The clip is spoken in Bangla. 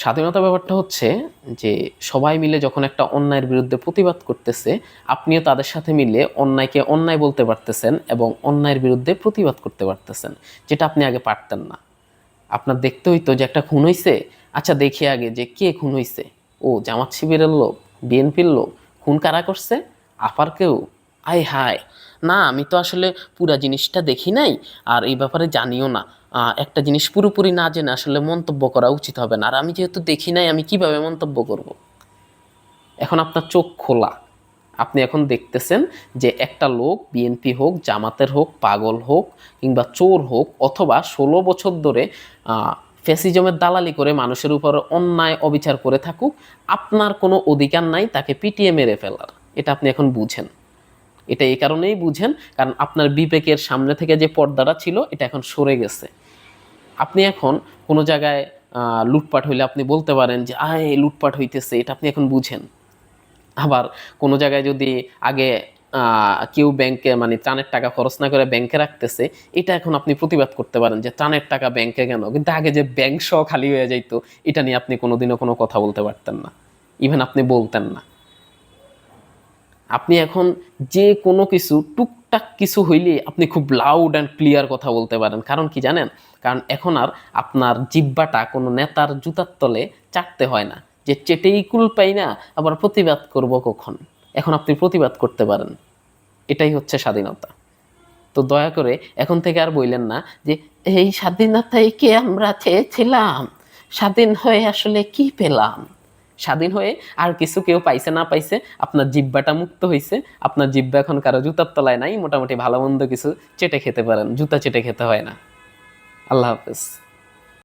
স্বাধীনতা ব্যাপারটা হচ্ছে যে সবাই মিলে যখন একটা অন্যায়ের বিরুদ্ধে প্রতিবাদ করতেছে, আপনিও তাদের সাথে মিলে অন্যায়কে অন্যায় বলতে পারতেছেন এবং অন্যায়ের বিরুদ্ধে প্রতিবাদ করতে পারতেছেন, যেটা আপনি আগে পারতেন না। আপনার দেখতে হইতো যে একটা খুন হইছে আচ্ছা দেখি আগে যে কে খুন হইছে। ও জামাত শিবিরের লোক, বিএনপির লোক, খুন কারা করছে? আপার কেউ? আয় হায়। না, আমি তো আসলে পুরা জিনিসটা দেখি নাই, আর এই ব্যাপারে জানিও না। একটা জিনিস পুরোপুরি না জেনে আসলে মন্তব্য করা উচিত হবে না। আর আমি যেহেতু দেখি নাই, আমি কীভাবে মন্তব্য করব? এখন আপনার চোখ খোলা। আপনি এখন দেখতেছেন যে একটা লোক, বিএনপি হোক, জামাতের হোক, পাগল হোক, কিংবা চোর হোক, অথবা ষোলো বছর ধরে ফ্যাসিজমের দালালি করে মানুষের উপর অন্যায় অবিচার করে থাকুক, আপনার কোনো অধিকার নাই তাকে পিটিয়ে মেরে ফেলার। এটা আপনি এখন বুঝেন। এটা এই কারণেই বুঝেন, কারণ আপনার বিবেকের সামনে থেকে যে পর্দাটা ছিল, এটা এখন সরে গেছে। আপনি এখন কোনো জায়গায় লুটপাট হইলে আপনি বলতে পারেন যে, আয়, লুটপাট হইতেছে। এটা আপনি এখন বুঝেন। আবার কোনো জায়গায় যদি আগে কেউ ব্যাংকে মানে ত্রাণের টাকা খরচ না করে ব্যাংকে রাখতেছে, এটা এখন আপনি প্রতিবাদ করতে পারেন যে, ত্রাণের টাকা ব্যাংকে কেন? কিন্তু আগে যে ব্যাংক সহ খালি হয়ে যাইতো, এটা নিয়ে আপনি কোনোদিনও কোনো কথা বলতে পারতেন না। ইভেন আপনি বলতেন না। আপনি এখন যে কোনো কিছু, টুকটাক কিছু হইলে আপনি খুব লাউড অ্যান্ড ক্লিয়ার কথা বলতে পারেন। কারণ কি জানেন? কারণ এখন আর আপনার জিব্বাটা কোনো নেতার জুতার তলে চাটতে হয় না। যে চেটেই কুল পাই না, আবার প্রতিবাদ করব কখন? এখন আপনি প্রতিবাদ করতে পারেন। এটাই হচ্ছে স্বাধীনতা। তো দয়া করে এখন থেকে আর বললেন না যে, এই স্বাধীনতায় কে আমরা চেয়েছিলাম? স্বাধীন হয়ে আসলে কি পেলাম? স্বাধীন হয়ে আর কিছু কেউ পাইছে, না পাইছে, আপনার জিব্বাটা মুক্ত হয়েছে আপনার জিব্বা এখন কারও জুতার তলায় নাই, মোটামুটি ভালো মন্দ কিছু চেটে খেতে পারেন। জুতা চেটে খেতে হয় না। আল্লাহ হাফেজ।